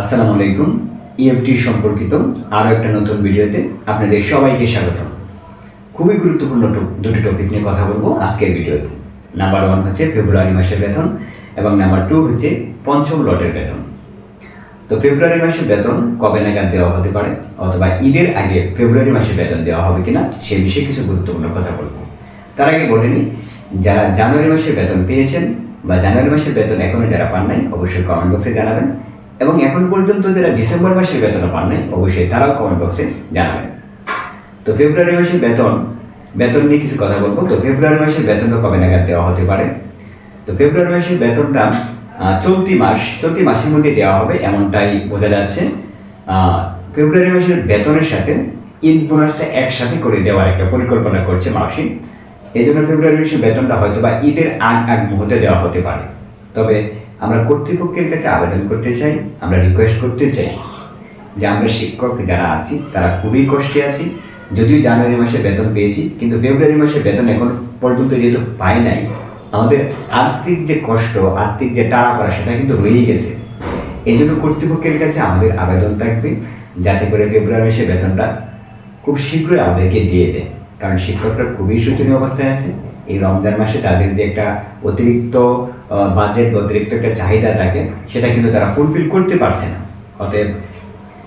আসসালামু আলাইকুম। ইএফটি সম্পর্কিত আরও একটা নতুন ভিডিওতে আপনাদের সবাইকে স্বাগতম। খুবই গুরুত্বপূর্ণ দুটি টপিক নিয়ে কথা বলব আজকের ভিডিওতে। নাম্বার ওয়ান হচ্ছে ফেব্রুয়ারি মাসের বেতন এবং নাম্বার টু হচ্ছে পঞ্চম লটের বেতন। তো ফেব্রুয়ারি মাসের বেতন কবে নাগাদ দেওয়া হতে পারে অথবা ঈদের আগে ফেব্রুয়ারি মাসের বেতন দেওয়া হবে কিনা সে বিষয়ে কিছু গুরুত্বপূর্ণ কথা বলব। তার আগে বলে নিই, যারা জানুয়ারি মাসের বেতন পেয়েছেন বা জানুয়ারি মাসের বেতন এখনও যারা পান নাই, অবশ্যই কমেন্ট বক্সে জানাবেন। এবং এখন পর্যন্ত যারা ডিসেম্বর মাসের বেতন পান নাই, অবশ্যই তারাও কমেন্ট বক্সে জানাবেন। তো ফেব্রুয়ারি মাসের বেতন বেতন নিয়ে কিছু কথা বলব। তো ফেব্রুয়ারি মাসের বেতনটা কবে নাগাদ দেওয়া হতে পারে? তো ফেব্রুয়ারি মাসের বেতনটা চলতি মাস, চলতি মাসের মধ্যে দেওয়া হবে এমনটাই বোঝা যাচ্ছে। ফেব্রুয়ারি মাসের বেতনের সাথে ঈদ বোনাসটা একসাথে করে দেওয়ার একটা পরিকল্পনা করছে মাসি এই জন্য ফেব্রুয়ারি মাসের বেতনটা হয়তো বা ঈদের আগ আগ মুহূর্তে দেওয়া হতে পারে। তবে আমরা কর্তৃপক্ষের কাছে আবেদন করতে চাই, আমরা রিকোয়েস্ট করতে চাই যে আমরা শিক্ষক যারা আছি, তারা খুবই কষ্টে আছি। যদিও জানুয়ারি মাসে বেতন পেয়েছি, কিন্তু ফেব্রুয়ারি মাসে বেতন এখন পর্যন্ত যেহেতু পাই নাই, আমাদের আর্থিক যে কষ্ট, আর্থিক যে টাড়া পড়া সেটা কিন্তু রয়েই গেছে। এই জন্য কর্তৃপক্ষের কাছে আমাদের আবেদন থাকবে, যাতে করে ফেব্রুয়ারি মাসে বেতনটা খুব শীঘ্রই আমাদেরকে দিয়ে দেয়। কারণ শিক্ষকরা খুবই শোচনীয় অবস্থায় আছে। এই রমজান মাসে তাদের যে একটা অতিরিক্ত বাজেট বা অতিরিক্ত একটা চাহিদা থাকে, সেটা কিন্তু তারা ফুলফিল করতে পারছে না। অতএব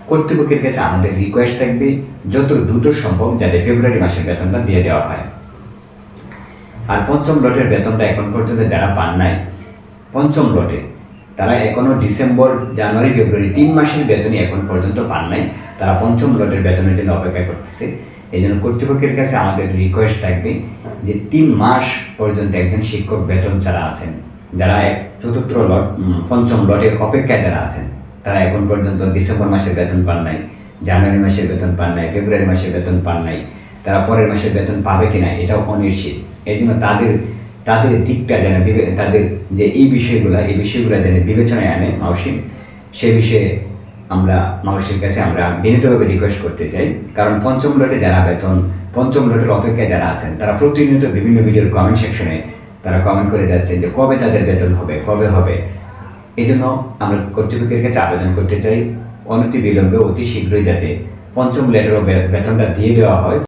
কর্তৃপক্ষের কাছে আমাদের রিকোয়েস্ট থাকবে, যত দ্রুত সম্ভব যাতে ফেব্রুয়ারি মাসের বেতনটা দিয়ে দেওয়া হয়। আর পঞ্চম লটের বেতনটা এখন পর্যন্ত যারা পান নাই, পঞ্চম লটে, তারা এখনও ডিসেম্বর, জানুয়ারি, ফেব্রুয়ারি তিন মাসের বেতনই এখন পর্যন্ত পান নাই। তারা পঞ্চম লটের বেতনের জন্য অপেক্ষা করতেছে। এই জন্য কর্তৃপক্ষের কাছে আমাদের রিকোয়েস্ট থাকবে যে তিন মাস পর্যন্ত একজন শিক্ষক বেতন ছাড়া আছেন, যারা এক চতুর্থ লট পঞ্চম লটের অপেক্ষায় যারা আছেন, তারা এখন পর্যন্ত ডিসেম্বর মাসের বেতন পান নাই, জানুয়ারি মাসের বেতন পান নাই, ফেব্রুয়ারি মাসের বেতন পান নাই, তারা পরের মাসের বেতন পাবে কিনা এটাও অনিশ্চিত। এই জন্য তাদের তাদের দিকটা যেন তাদের যে এই বিষয়গুলো এই বিষয়গুলো যেন বিবেচনায় আনে মাউসি, সে বিষয়ে আমরা মানুষের কাছে আমরা বিনীতভাবে রিকোয়েস্ট করতে চাই। কারণ পঞ্চম লটে যারা বেতন, পঞ্চম লটের অপেক্ষায় যারা আছেন, তারা প্রতিনিয়ত বিভিন্ন ভিডিওর কমেন্ট সেকশনে তারা কমেন্ট করে যাচ্ছেন যে কবে তাদের বেতন হবে, কবে হবে। এই জন্য আমরা কর্তৃপক্ষের কাছে আবেদন করতে চাই অনতি বিলম্বে অতি শীঘ্রই যাতে পঞ্চম লেটারও বেতনটা দিয়ে দেওয়া হয়।